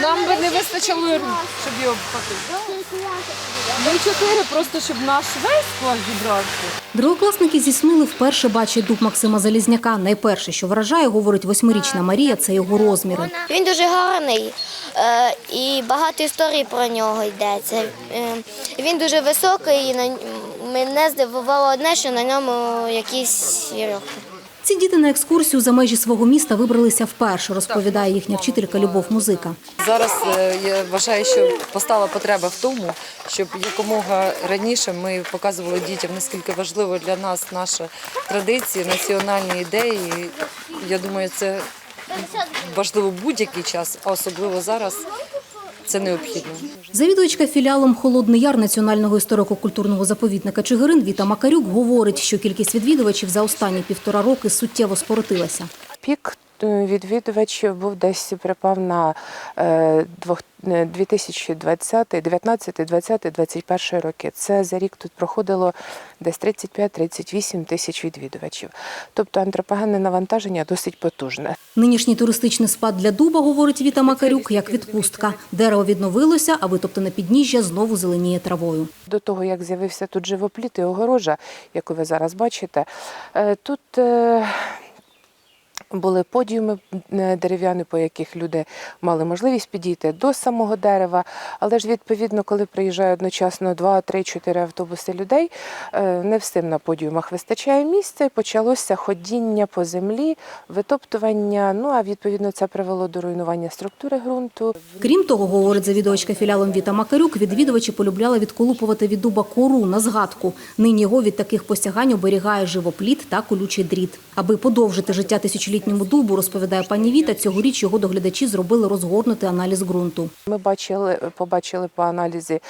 Нам би не вистачило рук, щоб його покрити. Ми чотири, просто щоб наш весь клас зібрався. Другокласники зі Сміли вперше бачать дуб Максима Залізняка. Найперше, що вражає, говорить восьмирічна Марія, це його розміри. Він дуже гарний е, і багато історій про нього йдеться. Е, Він дуже високий і мене здивувало одне, що на ньому якісь вірьовки. Ці діти на екскурсію за межі свого міста вибралися вперше, розповідає їхня вчителька Любов Музика. Зараз е, я вважаю, що постала потреба в тому, щоб якомога раніше ми показували дітям, наскільки важливо для нас наша традиція, національні ідеї. Я думаю, це важливо будь-який час, а особливо зараз це необхідно. Завідувачка філіалом Холодний Яр Національного історико-культурного заповідника Чигирин Віта Макарюк говорить, що кількість відвідувачів за останні півтора роки суттєво скоротилася. Пік відвідувачів був десь припав на е, двох- е, 2020, 19, 20, 21 роки. Це за рік тут проходило десь 35-38 тисяч відвідувачів. Тобто антропогенне навантаження досить потужне. Нинішній туристичний спад для дуба, говорить Віта Макарюк, як відпустка. Дерево відновилося, а витоптане підніжжя знову зеленіє травою. До того, як з'явився тут живопліт і огорожа, яку ви зараз бачите, е, тут е, були подіуми е, дерев'яні, по яких люди мали можливість підійти до самого дерева. Але ж відповідно, коли приїжджає одночасно 2, 3, 4 автобуси людей, е, не всім на подіумах вистачає місця, і почалося ходіння по землі, витоптування. Ну а відповідно це привело до руйнування структури ґрунту. Крім того, говорить завідувачка філіалом Віта Макарюк, відвідувачі полюбляли відколупувати від дуба кору на згадку. Нині його від таких посягань оберігає живопліт та колючий дріт. Аби подовжити життя тисячолітньому дубу, розповідає пані Віта, цьогоріч його доглядачі зробили розгорнутий аналіз ґрунту. Ми бачили, побачили по аналізі,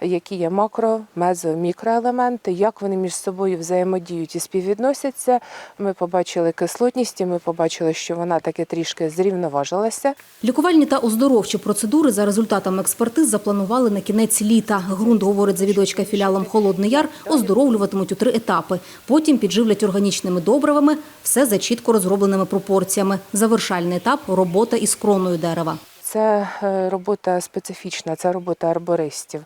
які є макро, мезо, мікроелементи, як вони між собою взаємодіють і співвідносяться. Ми побачили кислотність, і ми побачили, що вона таки трішки зрівноважилася. Лікувальні та оздоровчі процедури за результатами експертиз запланували на кінець літа. Ґрунт, говорить завідувачка філіалом Холодний Яр, оздоровлюватимуть у три етапи. Потім підживлять органічними добривами, все за чітко розробленими пропорціями. Завершальний етап робота із кроною дерева. Це е, робота специфічна, це робота арбористів.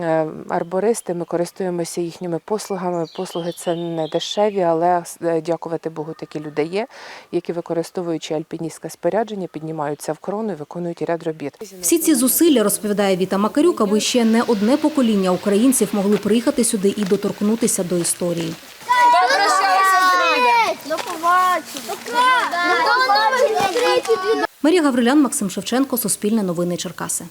Е, Арбористи, ми користуємося їхніми послугами. Послуги це не дешеві, але е, дякувати Богу, такі люди є, які використовуючи альпіністське спорядження, піднімаються в крону і виконують ряд робіт. Всі ці зусилля, розповідає Віта Макарюк, аби ще не одне покоління українців могли приїхати сюди і доторкнутися до історії. До побачення. До побачення. Марія Гаврилян, Максим Шевченко, Суспільне новини Черкаси.